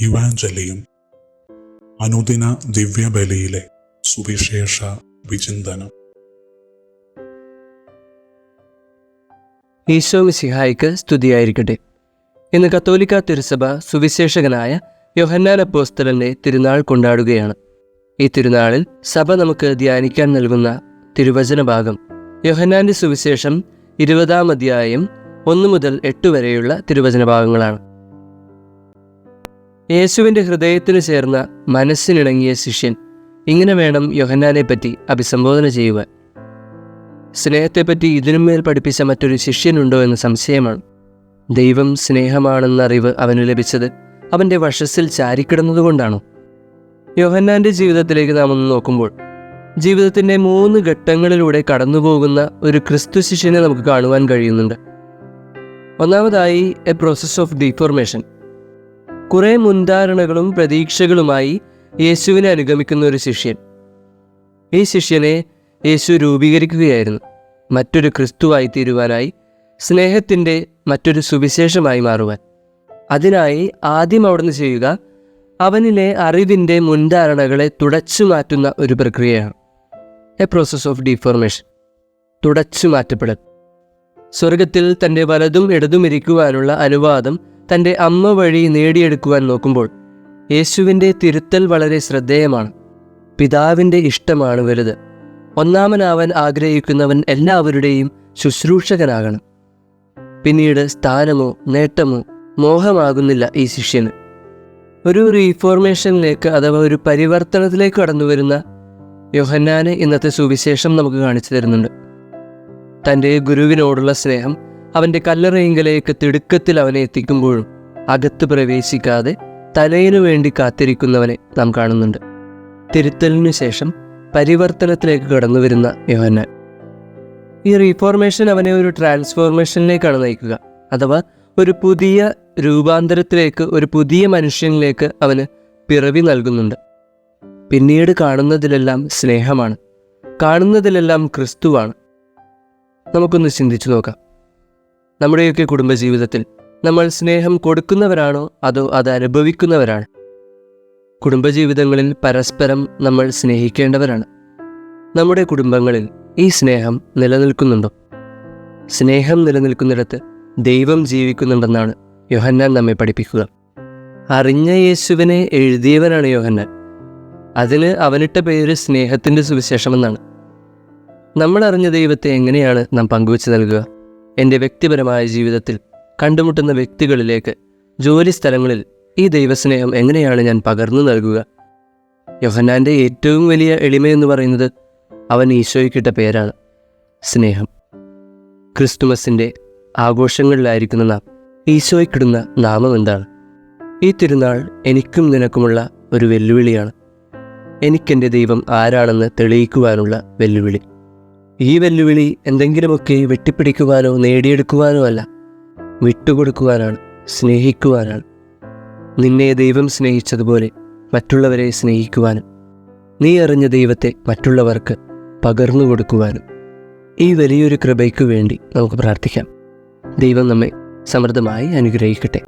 ഇവാഞ്ചലിയും അനുദിന ദിവ്യബലിയിലെ സുവിശേഷ വിചിന്തനം. ഈശോ സിഹായിക്ക് സ്തുതിയായിരിക്കട്ടെ. ഇന്ന് കത്തോലിക്ക തിരുസഭ സുവിശേഷകനായ യോഹന്നാൻ അപ്പോസ്തലന്റെ തിരുനാൾ കൊണ്ടാടുകയാണ്. ഈ തിരുനാളിൽ സഭ നമുക്ക് ധ്യാനിക്കാൻ നൽകുന്ന തിരുവചന ഭാഗം. യോഹന്നാന്റെ സുവിശേഷം ഇരുപതാം അധ്യായം ഒന്ന് മുതൽ എട്ട് വരെയുള്ള തിരുവചന ഭാഗങ്ങളാണ്. യേശുവിന്റെ ഹൃദയത്തിന് ചേർന്ന മനസ്സിനിണങ്ങിയ ശിഷ്യൻ. ഇങ്ങനെ വേണം യോഹന്നാനെ പറ്റി അഭിസംബോധന ചെയ്യുവാൻ. സ്നേഹത്തെപ്പറ്റി ഇതിനുമേൽ പഠിപ്പിച്ച മറ്റൊരു ശിഷ്യനുണ്ടോ എന്ന് സംശയമാണ്. ദൈവം സ്നേഹമാണെന്ന അറിവ് അവന് ലഭിച്ചത് അവന്റെ വശസ്സിൽ ചാരിക്കിടന്നതുകൊണ്ടാണോ? യോഹന്നാന്റെ ജീവിതത്തിലേക്ക് നാം ഒന്ന് നോക്കുമ്പോൾ ജീവിതത്തിന്റെ മൂന്ന് ഘട്ടങ്ങളിലൂടെ കടന്നുപോകുന്ന ഒരു ക്രിസ്തു ശിഷ്യനെ നമുക്ക് കാണുവാൻ കഴിയുന്നുണ്ട്. ഒന്നാമതായി എ പ്രോസസ് ഓഫ് ഡീഫോർമേഷൻ കുറേ മുൻധാരണകളും പ്രതീക്ഷകളുമായി യേശുവിനെ അനുഗമിക്കുന്ന ഒരു ശിഷ്യൻ. ഈ ശിഷ്യനെ യേശു രൂപീകരിക്കുകയായിരുന്നു. മറ്റൊരു ക്രിസ്തുവായി തീരുവാനായി സ്നേഹത്തിന്റെ മറ്റൊരു സുവിശേഷമായി മാറുവാൻ. അതിനായി ആദ്യം അവിടുന്ന് ചെയ്യുക അവനിലെ അറിവിന്റെ മുൻധാരണകളെ തുടച്ചു മാറ്റുന്ന ഒരു പ്രക്രിയയാണ്. എ പ്രോസസ് ഓഫ് ഡിഫോർമേഷൻ തുടച്ചു മാറ്റപ്പെടൽ സ്വർഗത്തിൽ തന്റെ വലതും ഇടതും ഇരിക്കുവാനുള്ള അനുവാദം തന്റെ അമ്മ വഴി നേടിയെടുക്കുവാൻ നോക്കുമ്പോൾ യേശുവിന്റെ തിരുത്തൽ വളരെ ശ്രദ്ധേയമാണ്. പിതാവിന്റെ ഇഷ്ടമാണ് വലുത്. ഒന്നാമനാവാൻ ആഗ്രഹിക്കുന്നവൻ എല്ലാവരുടെയും ശുശ്രൂഷകനാകണം. പിന്നീട് സ്ഥാനമോ നേട്ടമോ മോഹമാകുന്നില്ല ഈ ശിഷ്യന്. ഒരു റീഫോർമേഷനിലേക്ക് അഥവാ ഒരു പരിവർത്തനത്തിലേക്ക് കടന്നു വരുന്ന യോഹന്നാന് ഇന്നത്തെ സുവിശേഷം നമുക്ക് കാണിച്ചു തരുന്നുണ്ട്. തന്റെ ഗുരുവിനോടുള്ള സ്നേഹം അവന്റെ കല്ലറയിങ്കലേക്ക് തിടുക്കത്തിൽ അവനെ എത്തിക്കുമ്പോഴും അകത്ത് പ്രവേശിക്കാതെ തലയിനു വേണ്ടി കാത്തിരിക്കുന്നവനെ നാം കാണുന്നുണ്ട്. തിരുത്തലിനു ശേഷം പരിവർത്തനത്തിലേക്ക് കടന്നു വരുന്ന യോഹന്നാൻ. ഈ റീഫോർമേഷൻ അവനെ ഒരു ട്രാൻസ്ഫോർമേഷനിലേക്കാണ് നയിക്കുക. അഥവാ ഒരു പുതിയ രൂപാന്തരത്തിലേക്ക് ഒരു പുതിയ മനുഷ്യനിലേക്ക് അവന് പിറവി നൽകുന്നുണ്ട്. പിന്നീട് കാണുന്നതിലെല്ലാം സ്നേഹമാണ്. കാണുന്നതിലെല്ലാം ക്രിസ്തുവാണ്. നമുക്കൊന്ന് ചിന്തിച്ചു നോക്കാം. നമ്മുടെയൊക്കെ കുടുംബജീവിതത്തിൽ നമ്മൾ സ്നേഹം കൊടുക്കുന്നവരാണോ അതോ അത് അനുഭവിക്കുന്നവരാണ്? കുടുംബജീവിതങ്ങളിൽ പരസ്പരം നമ്മൾ സ്നേഹിക്കേണ്ടവരാണ്. നമ്മുടെ കുടുംബങ്ങളിൽ ഈ സ്നേഹം നിലനിൽക്കുന്നുണ്ടോ? സ്നേഹം നിലനിൽക്കുന്നിടത്ത് ദൈവം ജീവിക്കുന്നുണ്ടെന്നാണ് യോഹന്നാൻ നമ്മെ പഠിപ്പിക്കുക. അറിഞ്ഞ യേശുവിനെ എഴുതിയവനാണ് യോഹന്നാൻ. അതിന് അവനിട്ട പേര് സ്നേഹത്തിന്റെ സുവിശേഷമെന്നാണ്. നമ്മൾ അറിഞ്ഞ ദൈവത്തെ എങ്ങനെയാണ് നാം പങ്കുവെച്ച് നൽകുക? എന്റെ വ്യക്തിപരമായ ജീവിതത്തിൽ കണ്ടുമുട്ടുന്ന വ്യക്തികളിലേക്ക് ജോലി സ്ഥലങ്ങളിൽ ഈ ദൈവസ്നേഹം എങ്ങനെയാണ് ഞാൻ പകർന്നു നൽകുക? യോഹന്നാന്റെ ഏറ്റവും വലിയ എളിമയെന്ന് പറയുന്നത് അവൻ ഈശോയ്ക്കിട്ട പേരാണ് സ്നേഹം. ക്രിസ്തുമസിന്റെ ആഘോഷങ്ങളിലായിരിക്കുന്ന നാം ഈശോയ്ക്കിടുന്ന നാമം എന്താണ്? ഈ തിരുനാൾ എനിക്കും നിനക്കുമുള്ള ഒരു വെല്ലുവിളിയാണ്. എനിക്കെന്റെ ദൈവം ആരാണെന്ന് തെളിയിക്കുവാനുള്ള വെല്ലുവിളി. ഈ വെല്ലുവിളി എന്തെങ്കിലുമൊക്കെ വെട്ടിപ്പിടിക്കുവാനോ നേടിയെടുക്കുവാനോ അല്ല. വിട്ടുകൊടുക്കുവാനാണ് സ്നേഹിക്കുവാനാണ്. നിന്നെ ദൈവം സ്നേഹിച്ചതുപോലെ മറ്റുള്ളവരെ സ്നേഹിക്കുവാനും നീ അറിഞ്ഞ ദൈവത്തെ മറ്റുള്ളവർക്ക് പകർന്നു കൊടുക്കുവാനും ഈ വലിയൊരു കൃപയ്ക്കു വേണ്ടി നമുക്ക് പ്രാർത്ഥിക്കാം. ദൈവം നമ്മെ സമൃദ്ധമായി അനുഗ്രഹിക്കട്ടെ.